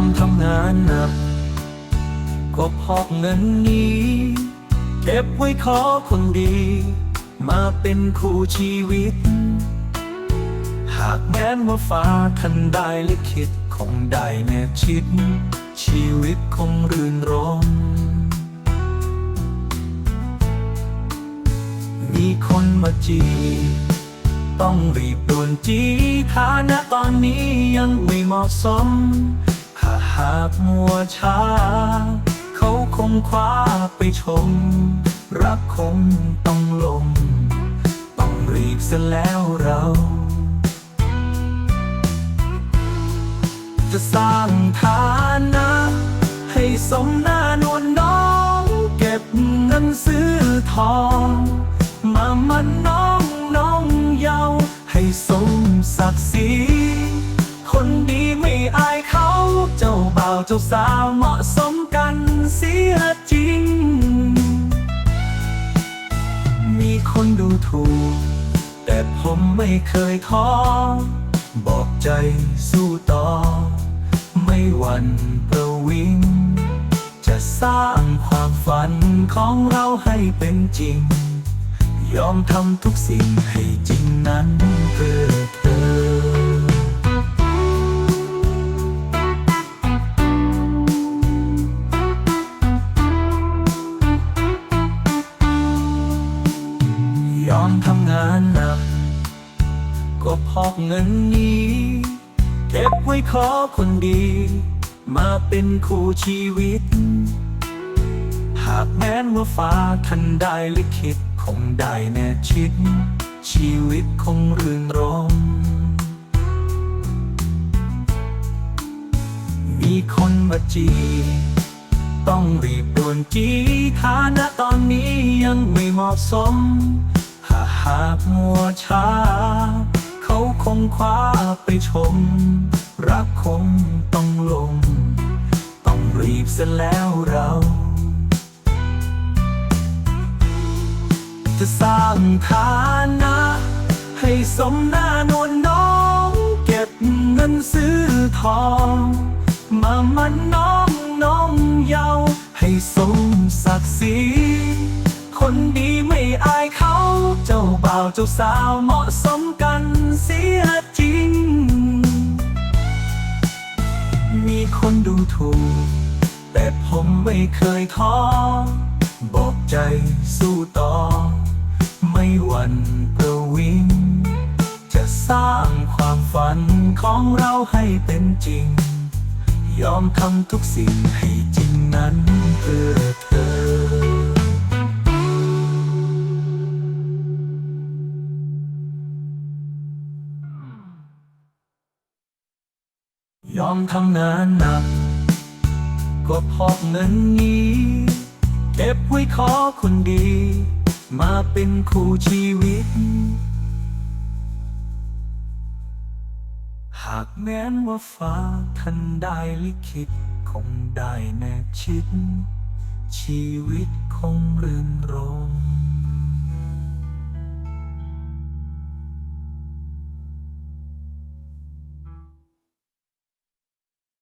านหนักก็เพราะเงินนี้ เก็บไว้ขอคนดี มาเป็นคู่ชีวิต หากแม้นว่าฟ้าทันได้ลิขิตคงได้แนบชิด ชีวิตคงรื่นรมมีคนมาจีต้องรีบด่วนจีฐานะตอนนี้ยังไม่เหมาะสมากหากมัวช้า เขาคงคว้าไปชม รักคงต้องลมต้องรีบเสียแล้วเรา จะสร้างฐานะ ให้สมหน้านวลน้อง เก็บเงินซื้อทอง มามันน้องน้องเยาาวเจ้าสาวเหมาะสมกันเสียจริง มีคนดูถูก แต่ผมไม่เคยท้อ บอกใจสู้ต่อ ไม่หวั่นประวิง จะสร้างความฝันของเราให้เป็นจริง ยอมทำทุกสิ่งให้จริงนั้น ก็พราะเงินนี้ เก็บไว้ขอคนดี มาเป็นคู่ชีวิต หากแม้นว่าฟ้าทันได้ลิขิตคงได้แน่ชิด ชีวิตคงรื่นรมมีคนมาจีต้องรีบด่วนจีฐานะตอนนี้ยังไม่เหมาะสม หากหากมัวช้าเขา งคว้าไปชม รักคงต้องลง ต้องรีบเสียแล้วเราจะสร้างฐานะ ให้สมหน้านวลน้อง เก็บเงินซื้อทอง มามันน้องน้องเยาวให้สมศักดิ์ศรีคนดีไม่อายเขาาวเจ้าสาวเหมาะสมกันเสียจริง มีคนดูถูก แต่ผมไม่เคยท้อ บอกใจสู้ต่อ ไม่หวั่นประวิง จะสร้างความฝันของเราให้เป็นจริง ยอมทำทุกสิ่งให้จริงนั้นเพื่อเธอ อมทำงานหนักก็เพราะเงินนี้ เก็บไว้ขอคนดี มาเป็นคู่ชีวิต หากแม้นว่าฟ้าทันได้ลิขิต คงได้แนบชิด ชีวิตคงรื่นรมย์